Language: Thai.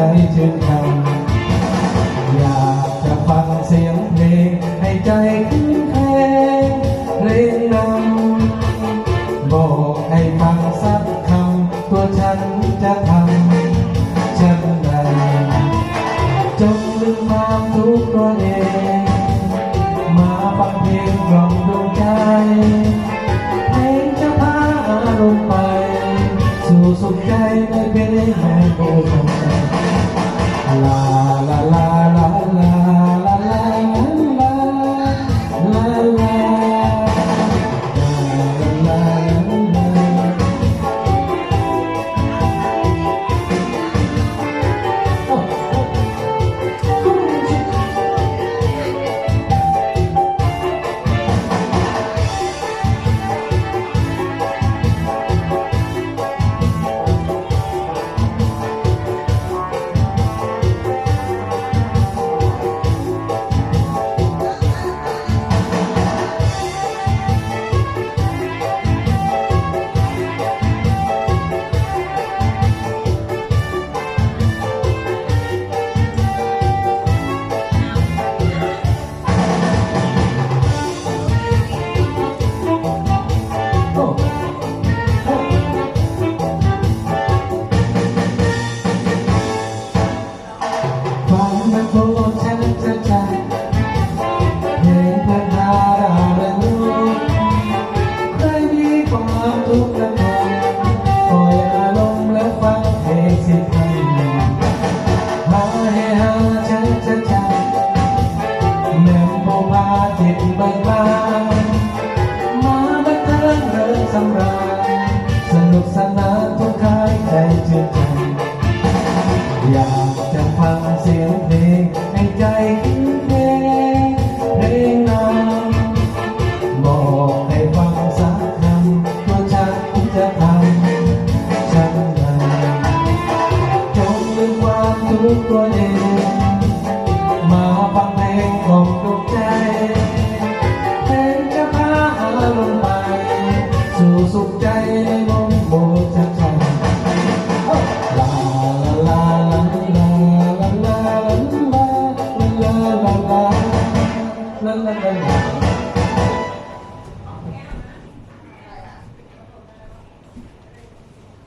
ชื่นชมอยากจะฟังเสียงเพลงให้ใจคืนเพลงเพลงนำบอกให้ฟังสักคำตัวฉันจะทำฉันใดจงลืมความทุกข์ตัวเอง สำราญสนุกสนานทุกทายใจชื่นใจอยาก จะฟังเสียงเพลงให้ใจคิดเพลงเพลงนั้นบอกให้ฟังสักคำว่าฉันจะทำฉันได้จงลืมความทุกข์ตัวเองมาฟังเพลงของดวงใจเพลงจะพาอารมณ์ไปสู่สุขใจในลมโบส